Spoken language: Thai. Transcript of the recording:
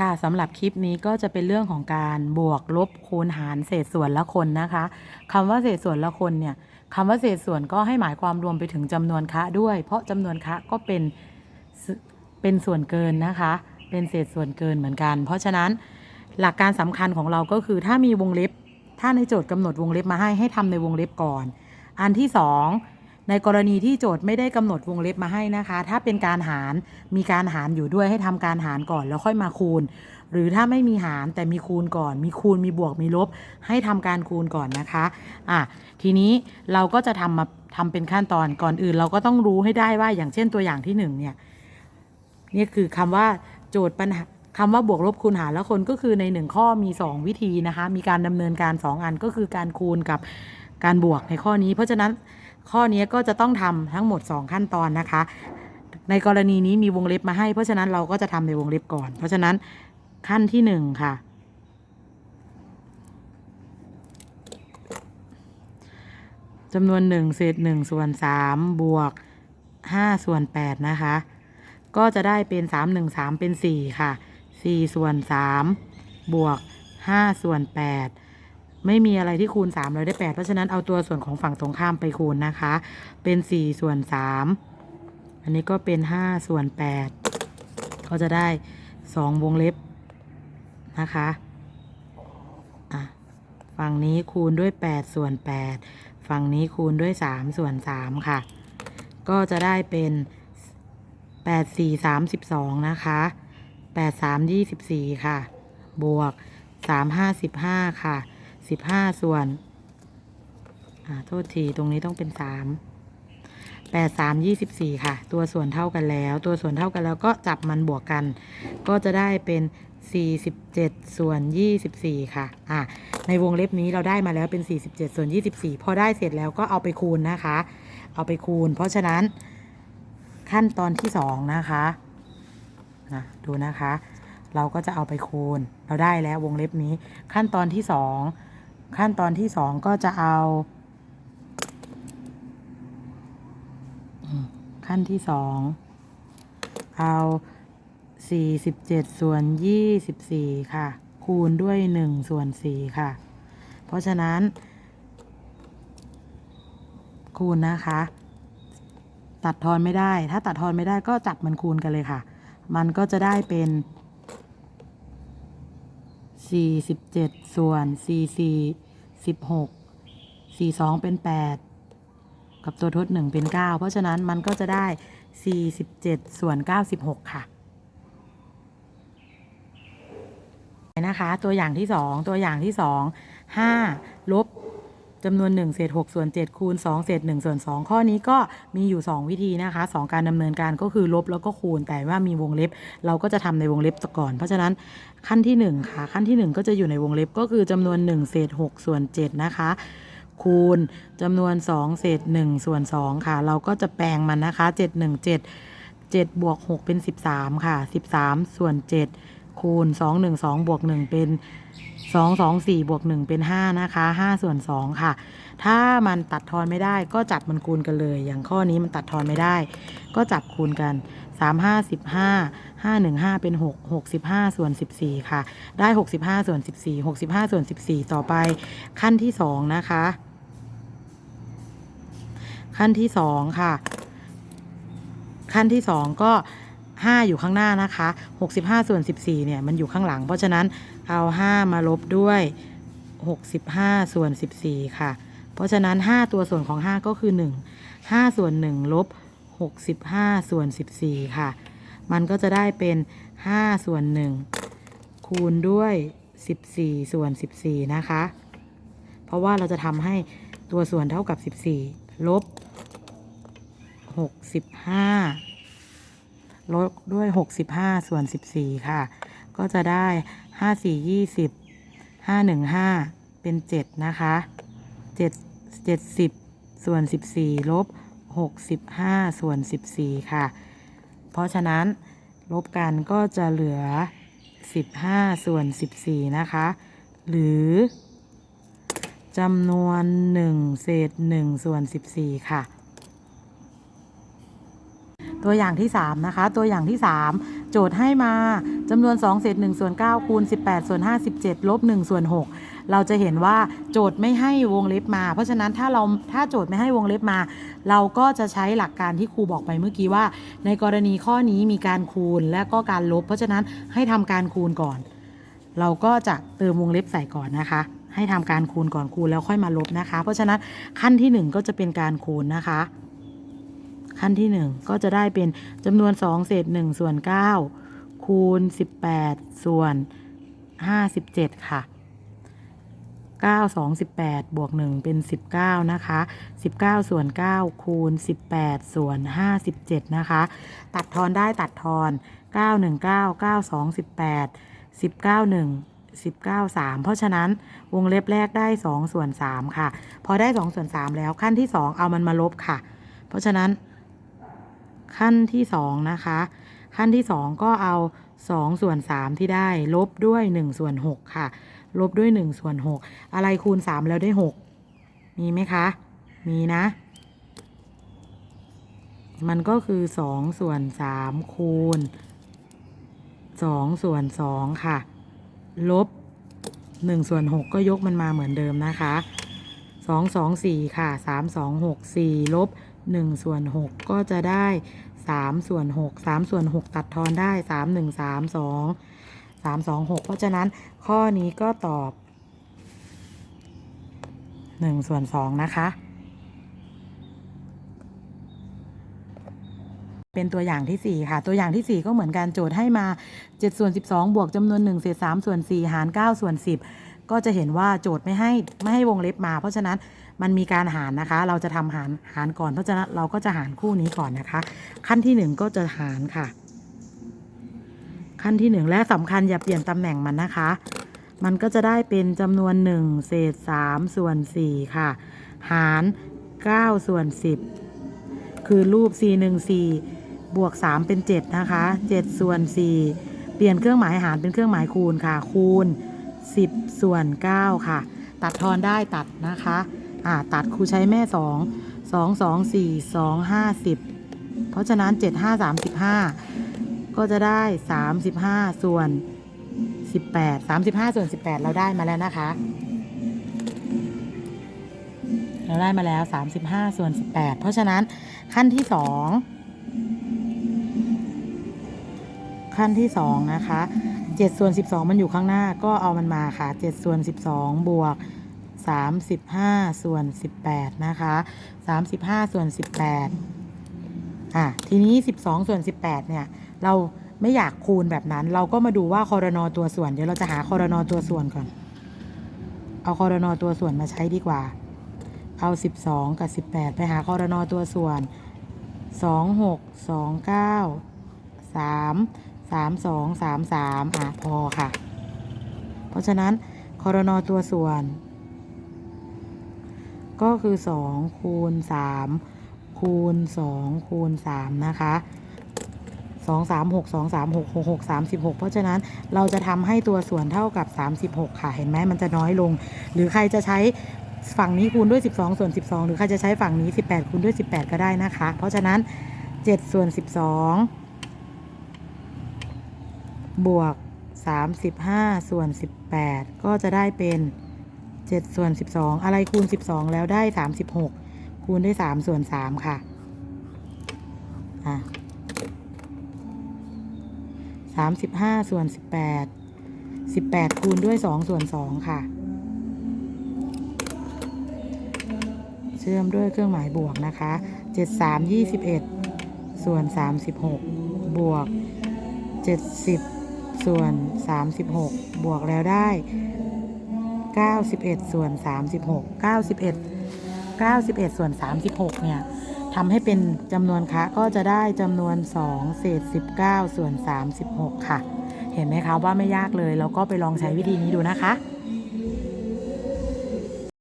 ค่ะสำหรับคลิปนี้ก็จะเป็นเรื่องของการบวกลบคูณหารเศษส่วนละคนนะคะคำว่าเศษส่วนละคนเนี่ยคำว่าเศษส่วนก็ให้หมายความรวมไปถึงจำนวนคะด้วย เพราะจำนวนคะก็เป็นเป็นส่วนเกินนะคะ เป็นเศษส่วนเกินเหมือนกัน เพราะฉะนั้นหลักการสำคัญของเราก็คือถ้ามีวงเล็บ ถ้าในโจทย์กำหนดวงเล็บมาให้ให้ทำในวงเล็บก่อน อันที่สอง ในกรณีที่โจทย์ไม่ได้กำหนดวงเล็บมาให้นะคะ ถ้าเป็นการหารมีการหารอยู่ด้วยให้ทำการหารก่อนแล้วค่อยมาคูณ หรือถ้าไม่มีหารแต่มีคูณก่อน มีคูณมีบวกมีลบ ให้ทำการคูณก่อนนะคะอะทีนี้เราก็จะทำมาทำเป็นขั้นตอนก่อนอื่น เราก็ต้องรู้ให้ได้ว่าอย่างเช่นตัวอย่างที่หนึ่งเนี่ยนี่คือคำว่าโจทย์ปัญหาคำว่าบวกลบคูณหารแล้วคนก็คือในหนึ่งข้อมี 2 วิธีนะคะ มีการดำเนินการ 2 อันก็คือการคูณกับการบวกในข้อนี้ เพราะฉะนั้น ข้อนี้ก็จะต้องทำทั้งหมด 2 ขั้นตอนนะคะ ในกรณีนี้มีวงเล็บมาให้ เพราะฉะนั้นเราก็จะทำในวงเล็บก่อน เพราะฉะนั้นขั้นที่หนึ่งค่ะ จำนวนหนึ่งเศษหนึ่งส่วนสามบวกห้าส่วนแปดนะคะ ก็จะได้เป็นสามหนึ่งสามเป็นสี่ค่ะสี่ส่วนสามบวกห้าส่วนแปด ไม่มีอะไรที่คูณสามเราได้แปดเพราะฉะนั้นเอาตัวส่วนของฝั่งตรงข้ามไปคูณนะคะ เป็นสี่ส่วนสามอันนี้ก็เป็นห้าส่วนแปดก็จะได้สองวงเล็บนะคะอะฝั่งนี้คูณด้วยแปดส่วนแปดฝั่งนี้คูณด้วยสามส่วนสามค่ะ ก็จะได้เป็นแปดสี่สามสิบสองนะคะแปดสามยี่สิบสี่ค่ะ บวกสามห้าสิบห้าค่ะ สิบห้าส่วน อ่า โทษทีตรงนี้ต้องเป็นสามแปดสามยี่สิบสี่ค่ะ ตัวส่วนเท่ากันแล้ว ตัวส่วนเท่ากันแล้วก็จับมันบวกกัน ก็จะได้เป็นสี่สิบเจ็ดส่วนยี่สิบสี่ค่ะ อ่าในวงเล็บนี้เราได้มาแล้วเป็นสี่สิบเจ็ดส่วนยี่สิบสี่พอได้เสร็จแล้วก็เอาไปคูณนะคะ เอาไปคูณ เพราะฉะนั้นขั้นตอนที่สองนะคะนะดูนะคะ เราก็จะเอาไปคูณ เราได้แล้ววงเล็บนี้ขั้นตอนที่สอง ขั้นตอนที่สองก็จะเอา ขั้นที่สองเอาสี่สิบเจ็ดส่วนยี่สิบสี่ค่ะ คูณด้วยหนึ่งส่วนสี่ค่ะ เพราะฉะนั้น คูณนะคะ ตัดทอนไม่ได้ ถ้าตัดทอนไม่ได้ก็จับมันคูณกันเลยค่ะ มันก็จะได้เป็น 47ส่วน44 16 42เป็น8กับตัวทด1เป็น9เพราะฉะนั้นมันก็จะได้47ส่วน96ค่ะนะคะ ตัวอย่างที่2ตัวอย่างที่2 5ลบ จำนวน 1 เศษ 6 ส่วน 7 คูณ 2 เศษ 1 ส่วน 2 ข้อนี้ก็มีอยู่ 2 วิธีนะคะ 2 การดำเนินการก็คือลบแล้วก็คูณแต่ว่ามีวงเล็บ เราก็จะทำในวงเล็บก่อน เพราะฉะนั้นขั้นที่ 1 ค่ะ ขั้นที่ 1 ก็จะอยู่ในวงเล็บก็คือจำนวน 1 เศษ 6 ส่วน 7 นะคะ คูณจำนวน 2 เศษ 1 ส่วน 2 ค่ะ เราก็จะแปลงมันนะคะ 7 1 7 7บวก6เป็น 13 ค่ะ 13 ส่วน 7 คูณ 2 1 2บวก1เป็น 2 2 4บวก1เป็น5นะคะ5ส่วน2ค่ะ ถ้ามันตัดทอนไม่ได้ก็จับมันคูณกันเลย อย่างข้อนี้มันตัดทอนไม่ได้ ก็จับคูณกัน3 5 15 5 1 5เป็น6 65ส่วน14ค่ะ ได้65ส่วน14 65ส่วน14ต่อไปขั้นที่2นะคะ ขั้นที่2ค่ะ ขั้นที่2ก็5อยู่ข้างหน้านะคะ65ส่วน14เนี่ยมันอยู่ข้างหลัง เพราะฉะนั้น เอา5มาลบด้วย 65 ส่วน 14 ค่ะ เพราะฉะนั้น 5 ตัวส่วนของ 5 ก็คือ 1 5 ส่วน 1 ลบ 65 ส่วน 14 ค่ะ มันก็จะได้เป็น 5 ส่วน 1 คูณด้วย 14 ส่วน 14 นะคะ เพราะว่าเราจะทำให้ตัวส่วนเท่ากับ 14 ลบ 65 ลบด้วย 65 ส่วน 14 ค่ะ ก็จะได้5 4 20 5 1 5เป็น7นะคะ7 70ส่วน14ลบ65ส่วน14ค่ะ เพราะฉะนั้นลบกันก็จะเหลือ15ส่วน14นะคะ หรือจำนวน1เศษ1ส่วน14ค่ะ ตัวอย่างที่ 3 นะคะ ตัวอย่างที่ 3 โจทย์ให้มาจำนวน2เศษ1ส่วน9คูณ18ส่วน57ลบ1ส่วน6เราจะเห็นว่าโจทย์ไม่ให้วงเล็บมา เพราะฉะนั้นถ้าเราถ้าโจทย์ไม่ให้วงเล็บมา เราก็จะใช้หลักการที่ครูบอกไปเมื่อกี้ว่า ในกรณีข้อนี้มีการคูณและก็การลบ เพราะฉะนั้นให้ทำการคูณก่อน เราก็จะเติมวงเล็บใส่ก่อนนะคะให้ทำการคูณก่อนคูณแล้วค่อยมาลบนะคะ เพราะฉะนั้นขั้นที่หนึ่งก็จะเป็นการคูณนะคะ ขั้นที่หนึ่งก็จะได้เป็นจำนวน 2 เศษ1ส่วน9คูณ 18 ส่วน 57 ค่ะ 9 2 18 บวก 1 เป็น 19 นะคะ 19 ส่วน 9 คูณ 18 ส่วน 57 นะคะ ตัดทอนได้ตัดทอน 9 1 9 9 2 18 19 1 19 3 เพราะฉะนั้นวงเล็บแรกได้ 2 ส่วน 3 ค่ะ พอได้ 2 ส่วน 3 แล้วขั้นที่ 2 เอามันมาลบค่ะ เพราะฉะนั้น ขั้นที่ 2 นะคะ ขั้นที่ 2 ก็เอา 2 ส่วน 3 ที่ได้ ลบด้วย 1 ส่วน 6 ค่ะ ลบด้วย 1 ส่วน 6 อะไรคูณ 3 แล้วได้ 6 มีไหมคะ มีนะ มันก็คือ 2 ส่วน 3 คูณ 2 ส่วน 2 ค่ะ ลบ1ส่วน6ก็ยกมันมาเหมือนเดิมนะคะ2 2 4ค่ะ3 2 6 4ลบ 1ส่วน6ก็จะได้3ส่วน6 3ส่วน6ตัดทอนได้ 3 1 3 2 3 2 6 เพราะฉะนั้นข้อนี้ก็ตอบ1ส่วน2นะคะ เป็นตัวอย่างที่ 4 ค่ะ ตัวอย่างที่ 4 ก็เหมือนกันโจทย์ให้มา7ส่วน12 บวกจำนวน 1 เศษ3ส่วน4 หาร 9 ส่วน 10 ก็จะเห็นว่าโจทย์ไม่ให้ไม่ให้วงเล็บมา เพราะฉะนั้น มันมีการหารนะคะ เราจะทำหารหารก่อน เพราะฉะนั้นเราก็จะหารคู่นี้ก่อนนะคะ ขั้นที่ 1 ก็จะหารค่ะ ขั้นที่ 1 และสำคัญอย่าเปลี่ยนตำแหน่งมันนะคะ มันก็จะได้เป็นจำนวน 1 เศษ 3 ส่วน 4 ค่ะ หาร 9 ส่วน 10 คือรูป4 1 4บวก 3 เป็น 7 นะคะ 7 ส่วน 4 เปลี่ยนเครื่องหมายหารเป็นเครื่องหมายคูณค่ะ คูณ 10 ส่วน 9 ค่ะ ตัดทอนได้ตัดนะคะ อ่าตัดครูใช้แม่2 2 2 4 2 5 10เพราะฉะนั้น7 5 35ก็จะได้35ส่วน18 35ส่วน18เราได้มาแล้วนะคะเราได้มาแล้ว 35 ส่วน 18 เพราะฉะนั้นขั้นที่ 2 ขั้นที่ 2 นะคะ7ส่วน 12 มันอยู่ข้างหน้าก็เอามันมาค่ะ7ส่วน 12 บวก 35 ส่วน 18 นะคะ 35 ส่วน 18 อะ ทีนี้ 12 ส่วน 18 เนี่ย เราไม่อยากคูณแบบนั้น เราก็มาดูว่าคอรนอตัวส่วน เดี๋ยวเราจะหาคอรนอตัวส่วนก่อน เอาคอรนอตัวส่วนมาใช้ดีกว่า เอา 12 กับ 18 ไปหาคอรนอตัวส่วน 2 6 2 9 3 3 2 3 3 อะ พอค่ะ เพราะฉะนั้นคอรนอตัวส่วน ก็คือ 2 คูณ 3 คูณ 2 คูณ 3 นะคะ2 3 6 2 3 6 6 6 36 เพราะฉะนั้นเราจะทำให้ตัวส่วนเท่ากับ 36 ค่ะ เห็นไหมมันจะน้อยลง หรือใครจะใช้ฝั่งนี้คูณด้วย 12 ส่วน 12 หรือใครจะใช้ฝั่งนี้ 18 คูณด้วย 18 ก็ได้นะคะ เพราะฉะนั้น 7 ส่วน 12 บวก 35 ส่วน 18 ก็จะได้เป็น 7ส่วน12อะไรคูณ12แล้วได้36คูณด้วย3ส่วน3ค่ะอะ35ส่วน18 18คูณด้วย2ส่วน2ค่ะ เชื่อมด้วยเครื่องหมายบวกนะคะ7 3 21ส่วน36บวก70ส่วน36บวกแล้วได้ 91 ส่วน 36 91 91 ส่วน 36 เนี่ยทำให้เป็นจำนวนคะก็จะได้จำนวน 2 เศษ 19 ส่วน 36 ค่ะ เห็นไหมคะว่าไม่ยากเลยแล้วก็ไปลองใช้วิธีนี้ดูนะคะ